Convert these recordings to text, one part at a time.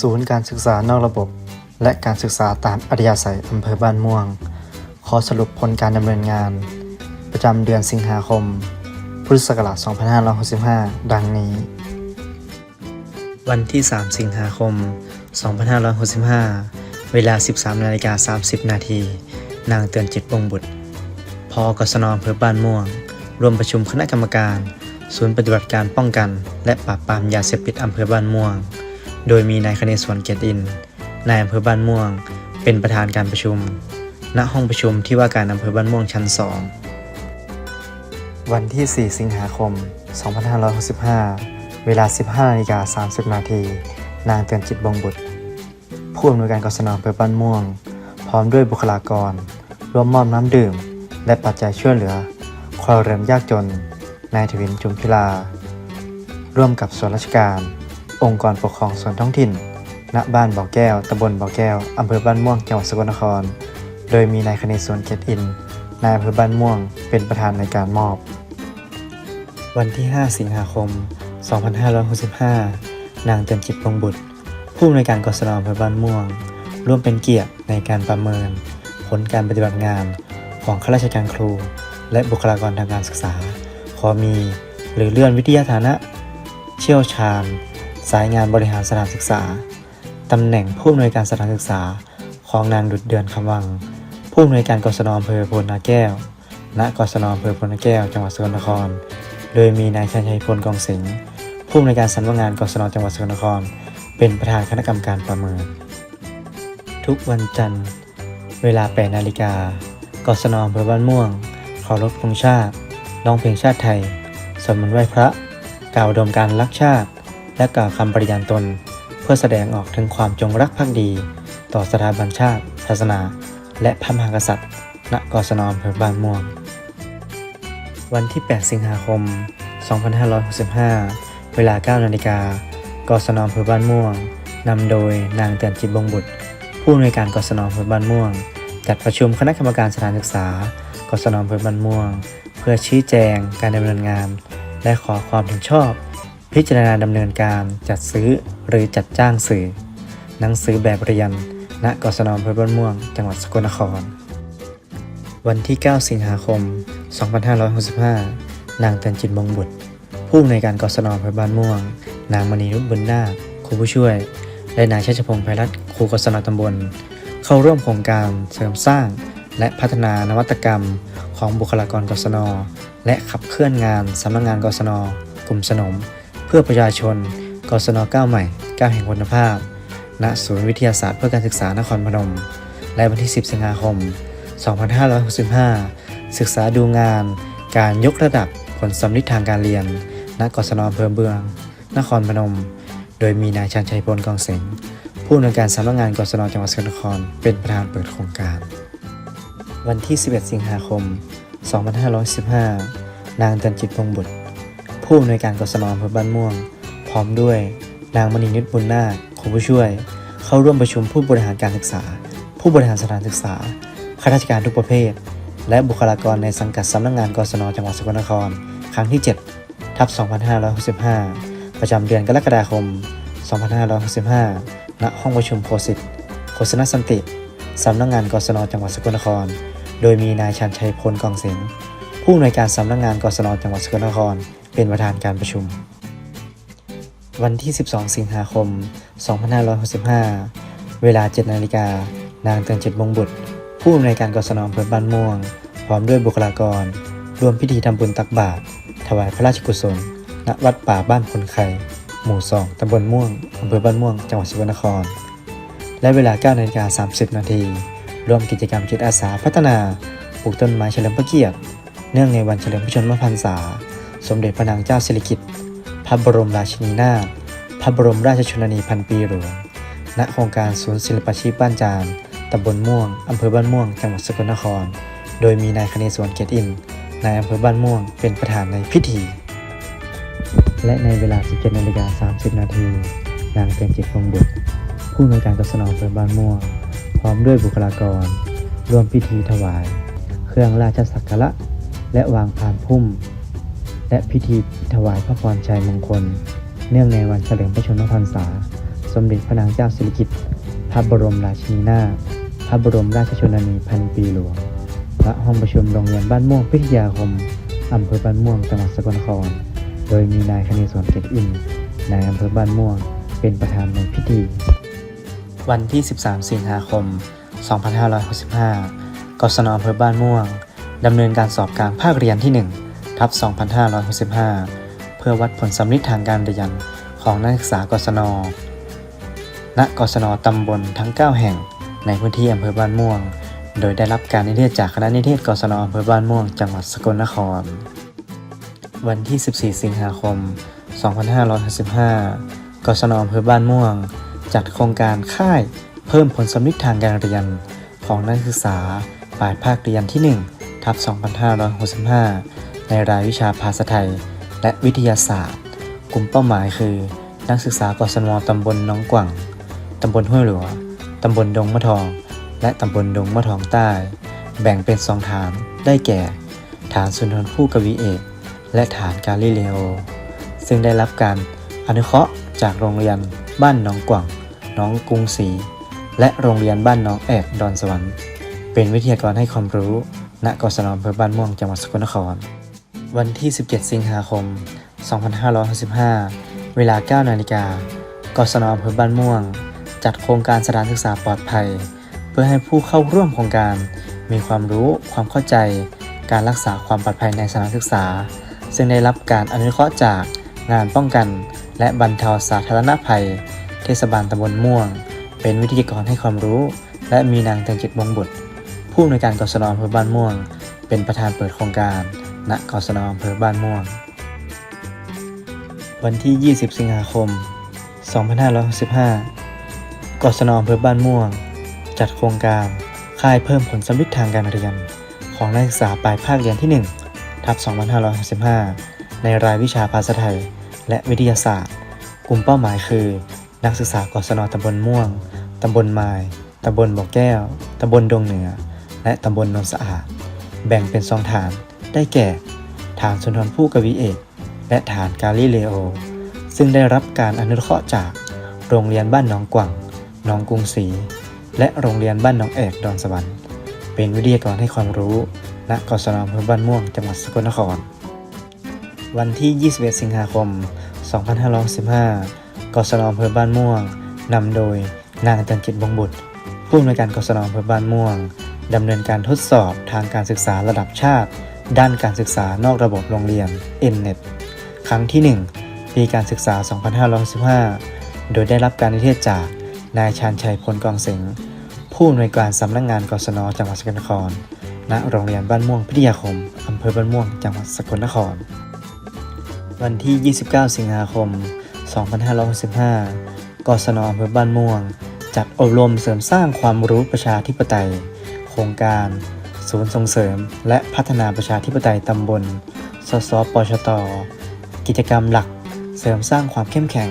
ศูนย์การศึกษานอกระบบ และการศึกษาตามอัธยาศัยอำเภอบ้านม่วง ขอสรุปผลการดำเนินงาน ประจำเดือนสิงหาคม พุทธศักราช 2565 ดังนี้ วันที่ 3 สิงหาคม 2565 เวลา 13นาฬิกา30 นาที นางเตือนจิตวงศ์บุตรพอกสนอำเภอบ้านม่วง รวมประชุมคณะกรรมการ ศูนย์ปฏิบัติการป้องกัน และปราบปรามยาเสพติดอำเภอบ้านม่วง โดยมีนายคเนศวรเกียรติอินนายอำเภอบ้านม่วง เป็นประธานการประชุม ณ ห้องประชุมที่ว่าการอำเภอบ้านม่วงชั้น2วันที่ 4 สิงหาคม 2565 เวลา 15นาฬิกา30 นาที นางเตือนจิตบงบุตร ผู้อำนวยการกศนอำเภอบ้านม่วง พร้อมด้วยบุคลากร ร่วมมอบน้ำดื่ม และปัจจัยช่วยเหลือครัวเรือนยากจน นายทวินจุมพิลา ร่วมกับส่วนราชการ องค์กรปกครองส่วนท้องถิ่น ณ บ้านบ่อแก้ว ตำบลบ่อแก้ว อำเภอบ้านม่วง จังหวัดสกลนคร โดยมีนายคเนศวรเกตอิน นายอำเภอบ้านม่วง เป็นประธานในการมอบ วันที่ 5 สิงหาคม 2565 นางเต็มจิตวงบุตร ผู้อำนวยการกศนอำเภอบ้านม่วง ร่วมเป็นเกียรติในการประเมิน ผลการปฏิบัติงานของข้าราชการครู และบุคลากรทางการศึกษา ขอมี หรือเลื่อนวิทยาฐานะ เชี่ยวชาญ สายงานบริหารสถานศึกษา ตำแหน่งผู้อำนวยการสถานศึกษาของนางดุดเดือนคำวัง ผู้อำนวยการกศนอำเภอโพนาแก้ว ณ กศนอำเภอโพนาแก้ว จังหวัดสกลนคร โดยมีนายชัยชัยพลกองสิงห์ผู้อำนวยการสำนักงานกศนจังหวัดสกลนคร เป็นประธานคณะกรรมการประเมิน ทุกวันจันทร์ เวลา8นาฬิกากศนอำเภอบ้านม่วงเคารพธงชาติร้องเพลงชาติไทยสวดมนต์ไหว้พระ กล่าวดมการรักชาติ และกล่าวคำปริญาณตน เพื่อแสดงออกถึงความจงรักภักดี ต่อสถาบันชาติ ศาสนา และพระมหากษัตริย์ ณ กศนอำเภอบ้านม่วง วันที่ 8 สิงหาคม 2565 เวลา 9 นาฬิกา กศนอำเภอบ้านม่วงนำโดยนางเตือนจิตบงบุตร ผู้อำนวยการกศนอำเภอบ้านม่วง จัดประชุมคณะกรรมการสถานศึกษา กศนอำเภอบ้านม่วง เพื่อชี้แจงการดำเนินงาน และขอความเห็นชอบ พิจารณาดำเนินการจัดซื้อหรือจัดจ้างสื่อ หนังสือแบบเรียน ณ กศนอำเภอบ้านม่วง จังหวัดสกลนคร วันที่ 9 สิงหาคม 2565 นางเตือนจิตมงบุตร ผู้อำนวยการกศนอำเภอบ้านม่วง นางมณีนุชบุญนาคครูผู้ช่วย และนายชัชพงศ์ไพรัตน์ครูกศนตำบล เข้าร่วมโครงการเสริมสร้าง และพัฒนานวัตกรรมของบุคลากรกศน และขับเคลื่อนงานสำนักงานกศน กลุ่มสนม พื่อประชาชน กศนก้าใหม่ก้าแห่งคุณภาพ ณ ศูนย์วิทยาศาสตร์เพื่อการศึกษานครพนม และวันที่ 10 สิงหาคม 2565 ศึกษาดูงาน การยกระดับผลสำลิดทางการเรียน ณ กศนอำเภอเบือง นครพนม โดยมีนายชันชัยพลกองเสงผู้อำนวยการสำนักงานกศนจังหวัดสกลนคร เป็นประธานเปิดโครงการ วันที่ 11 สิงหาคม 2515 นางเตือนจิตพงศ์บุตร ผู้อำนวยการกศนอำเภอบ้านม่วง พร้อมด้วย นางมณีนุชบุญนาคครูผู้ช่วย เข้าร่วมประชุมผู้บริหารการศึกษา ผู้บริหารสถานศึกษาข้าราชการทุกประเภท และบุคลากรในสังกัดสำนักงานกศนจังหวัดสกลนคร ครั้งที่ 7 ทับ 2565 ประจำเดือนกรกฎาคม 2565 ณ ห้องประชุมโคสิตโฆษณสันติ สำนักงานกศนจังหวัดสกลนคร โดยมีนายชันชัยพลกองเสง ผู้อำนวยการสำนักงานกศนจังหวัดสกลนคร เป็นประธานการประชุม วันที่ 12 สิงหาคม 2565 เวลา 7 นาฬิกา นางเตือนจิตวงบุตร ผู้อำนวยการกศนอำเภอบ้านม่วง พร้อมด้วยบุคลากรร่วมพิธีทำบุญตักบาตรถวายพระราชกุศล ณ วัดป่าบ้านพลไข่หมู่ 2 ตำบลม่วง อำเภอบ้านม่วง จังหวัดสกลนคร และเวลา 9 นาฬิกา 30 นาที ร่วมกิจกรรมจิตอาสาพัฒนา ปลูกต้นไม้เฉลิมพระเกียรติ เนื่องในวันเฉลิมพระชนมพรรษา สมเด็จพระนางเจ้าสิริกิติ์พระบรมราชินีนาถพระบรมราชชนนีพันปีหลวง ณ โครงการศูนย์ศิลปาชีพบ้านจานตำบลม่วง อำเภอบ้านม่วง จังหวัดสกลนคร โดยมีนายคเนศวรเกียรติอินนายอำเภอบ้านม่วง เป็นประธานในพิธี และในเวลา 17นาฬิกา30 นาที นางเต็นจิตพงศ์บุตร ผู้อำนวยการกศนอำเภอบ้านม่วง พร้อมด้วยบุคลากร ร่วมพิธีถวาย เครื่องราชสักการะ และวางพานพุ่ม และพิธีถวายพระพรชัยมงคล เนื่องในวันเฉลิมพระชนมพรรษา สมเด็จพระนางเจ้าสิริกิติ์พระบรมราชินีนาถพระบรมราชชนนีพันปีหลวงณห้องประชุมโรงเรียนบ้านม่วงพิทยาคมอำเภอบ้านม่วงจังหวัดสกลนคร โดยมีนายคณิสวนเกตอินนายอำเภอบ้านม่วง เป็นประธานในพิธี วันที่ 13 สิงหาคม 2565กศนอำเภอบ้านม่วง ดำเนินการสอบกลางภาคเรียนที่ 1 ทับ 2565 เพื่อวัดผลสำลิดทางการเรียนของนักศึกษากศน ณ กศน ตำบลทั้ง 9 แห่ง ในพื้นที่อำเภอบ้านม่วง โดยได้รับการนิเทศจากคณะนิเทศกศนอำเภอบ้านม่วง จังหวัดสกลนคร วันที่ 14 สิงหาคม 2565 กศนอำเภอบ้านม่วง จัดโครงการค่ายเพิ่มผลสำลิดทางการเรียนของนักศึกษาปลายภาคเรียนที่ 1 ทับ2565 ในรายวิชาภาษาไทย และวิทยาศาสตร์ กลุ่มเป้าหมายคือ นักศึกษากศนตำบลน้องกว่างตำบลห้วยหลวงตำบลดงมะทอง และตำบลดงมะทองใต้ แบ่งเป็นสองฐานได้แก่ ฐานสุนทรภู่กวีเอก และฐานกาลิเลโอ ซึ่งได้รับการอนุเคราะห์จากโรงเรียนบ้านน้องกว่างน้องกรุงศรีและโรงเรียนบ้านน้องแอกดอนสวรรค์ เป็นวิทยากรให้ความรู้ ณกศนอำเภอบ้านม่วงจังหวัดสกลนคร วันที่ 17 สิงหาคม 2565 เวลา 9 นาฬิกากศนอำเภอบ้านม่วง จัดโครงการสถานศึกษาปลอดภัย เพื่อให้ผู้เข้าร่วมโครงการมีความรู้ความเข้าใจ การรักษาความปลอดภัยในสถานศึกษา ซึ่งได้รับการอนุเคราะห์จากงานป้องกัน และบรรเทาสาธารณภัย เทศบาลตำบลม่วง เป็นวิทยากรให้ความรู้ และมีนางเตือนจิตวงบุตร ผู้อำนวยการกศนอำเภอบ้านม่วง เป็นประธานเปิดโครงการณกศนอำเภอบ้านม่วง วันที่ 20 สิงหาคม 2565กศนอำเภอบ้านม่วง จัดโครงการค่ายเพิ่มผลสำลิดทางการเรียน ของนักศึกษาปลายภาคเรียนที่ 1 ทับ 2565 ในรายวิชาภาษาไทย และวิทยาศาสตร์ กลุ่มเป้าหมายคือ นักศึกษากศนตำบลม่วง ตำบลไม้ตำบลบ่อแก้ว ตำบลดงเหนือ และตำบลนนสะอาด แบ่งเป็นสองฐานได้แก่ ฐานสุนทรภู่กวีเอกและฐานกาลิเลโอ ซึ่งได้รับการอนุเคราะห์จากโรงเรียนบ้านหนองกว่างหนองกรุงศรีและโรงเรียนบ้านหนองแอกดอนสวรรค์เป็นวิทยากรให้ความรู้ณกศนอำเภอบ้านม่วงจังหวัดสกลนคร วันที่ 21 สิงหาคม 2515กศนอำเภอบ้านม่วงนำโดยนางจันจิตวงบุตรผู้อำนวยการกศนอำเภอบ้านม่วง ดำเนินการทดสอบทางการศึกษาระดับชาติ ด้านการศึกษานอกระบบโรงเรียน NNET ครั้งที่ 1 ปีการศึกษา 2515 โดยได้รับการนิเทศจากนายชาญชัยพลกองเสงผู้อำนวยการสำนักงงานกศนจังหวัดสกลนคร ณ โรงเรียนบ้านม่วงพิทยาคมอำเภอบ้านม่วงจังหวัดสกลนคร วันที่ 29 สิงหาคม 2565 กศนอำเภอบ้านม่วง จัดอบรมเสริมสร้างความรู้ประชาธิปไตย โครงการ ศูนย์ส่งเสริม และพัฒนาประชาธิปไตยตำบล สสปชต กิจกรรมหลักเสริมสร้างความเข้มแข็ง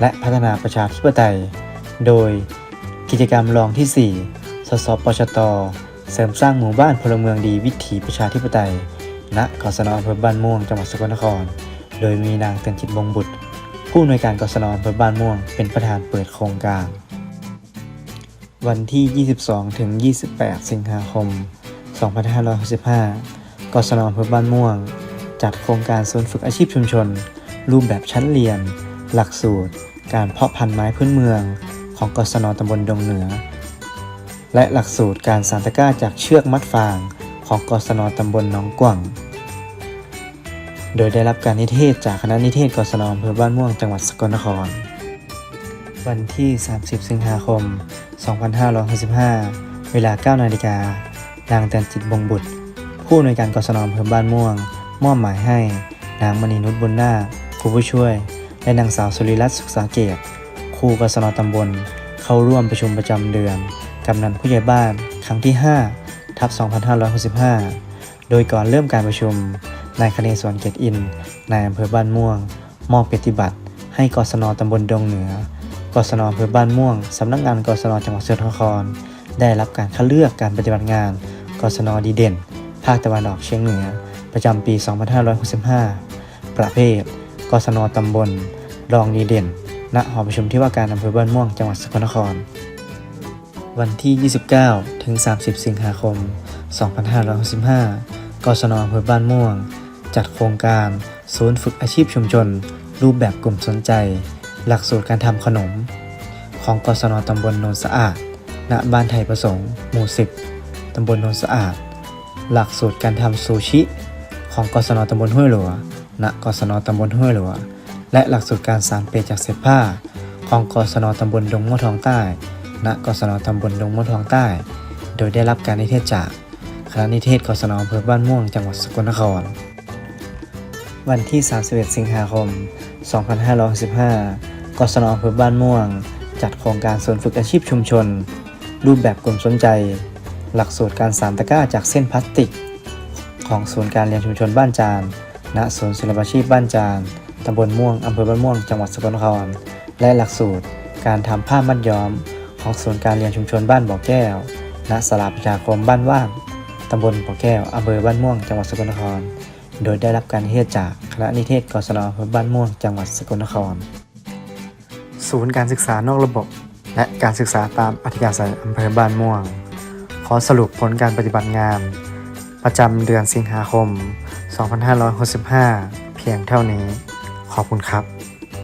และพัฒนาประชาธิปไตย โดยกิจกรรมรองที่ 4 สสปชต เสริมสร้างหมู่บ้านพลเมืองดีวิถีประชาธิปไตย ณกศนอำเภอบ้านม่วงจังหวัดสกลนคร โดยมีนางเตือนจิตวงบุตร ผู้อำนวยการกศนอำเภอบ้านม่วง เป็นประธานเปิดโครงการ วันที่ 22 ถึง 28 สิงหาคม 2565 กศนอำเภอบ้านม่วง จัดโครงการศูนย์ฝึกอาชีพชุมชน รูปแบบชั้นเรียน หลักสูตร การเพาะพันธุ์ไม้พื้นเมือง ของกศนตำบลดงเหนือ และหลักสูตรการสานตะกร้าจากเชือกมัดฟาง ของกศนตำบลหนองกว่างโดยได้รับการนิเทศจากคณะนิเทศกศนอำเภอบ้านม่วงจังหวัดสกลนคร วันที่ 30 สิงหาคม 2565 เวลา 9 นาฬิกานางแตนจิตบงบุตร ผู้อำนวยการกศนอำเภอบ้านม่วง มอบหมายให้ นางมณีนุชบุญนาครูผู้ช่วย และนางสาวสุริรัตน์สุขสาเกตครูกศนตำบล เข้าร่วมประชุมประจำเดือนกำนันผู้ใหญ่บ้านครั้งที่ 5 ทับ 2565 โดยก่อนเริ่มการประชุม นายคเนศวรเกตอิน นายอำเภอบ้านม่วง มอบเกียรติบัตรให้กศนตำบลดงเหนือ กศนอำเภอบ้านม่วง สำนักงานกศนจังหวัดสกลนครได้รับการคัดเลือกการปฏิบัติงาน กศนดีเด่น ภาคตะวันออกเฉียงเหนือ ประจำปี 2565 ประเภท กศนตำบล รองดีเด่น ณ หอประชุมที่ว่าการอำเภอบ้านม่วง จังหวัดสกลนคร วันที่ 29 ถึง 30 สิงหาคม 2565 กศนอำเภอบ้านม่วง จัดโครงการ ศูนย์ฝึกอาชีพชุมชน รูปแบบกลุ่มสนใจ หลักสูตรการทำขนม ของกศนตำบลโนนสะอาด ณ บ้านไทยประสงค์ หมู่ 10 ตำบลโนนสะอาด หลักสูตรการทำซูชิ ของกศนตำบลห้วยหลว ณ กศนตำบลห้วยหลว และหลักสูตรการสารเปรจากเศษผ้า ของกศนตำบลดงมะทองใต้ ณ กศนตำบลดงมะทองใต้ โดยได้รับการนิเทศจากคณะนิเทศกศนอำเภอบ้านม่วง จังหวัดสกลนคร วันที่ 31 สิงหาคม 2565 กศนอำเภอบ้านม่วง จัดโครงการศูนย์ฝึกอาชีพชุมชน รูปแบบกลุ่มสนใจ หลักสูตรการสานตะกร้าจากเส้นพลาสติก ของศูนย์การเรียนชุมชนบ้านจานณศูนย์ศิลปาชีพบ้านจานตำบลม่วงอำเภอบ้านม่วงจังหวัดสกลนคร และหลักสูตรการทำผ้ามัดย้อม ของศูนย์การเรียนชุมชนบ้านบ่อแก้ว ณสลาประชาคมบ้านว่างตำบลบ่อแก้วอำเภอบ้านม่วงจังหวัดสกลนคร โดยได้รับการนิเทศจากคณะนิเทศกศนอำเภอบ้านม่วงจังหวัดสกลนคร ศูนย์การศึกษานอกระบบ และการศึกษาตามอธิการศึกษาอำเภอบ้านม่วง ขอสรุปผลการปฏิบัติงาน ประจำเดือนสิงหาคม 2565 เพียงเท่านี้ ขอบคุณครับ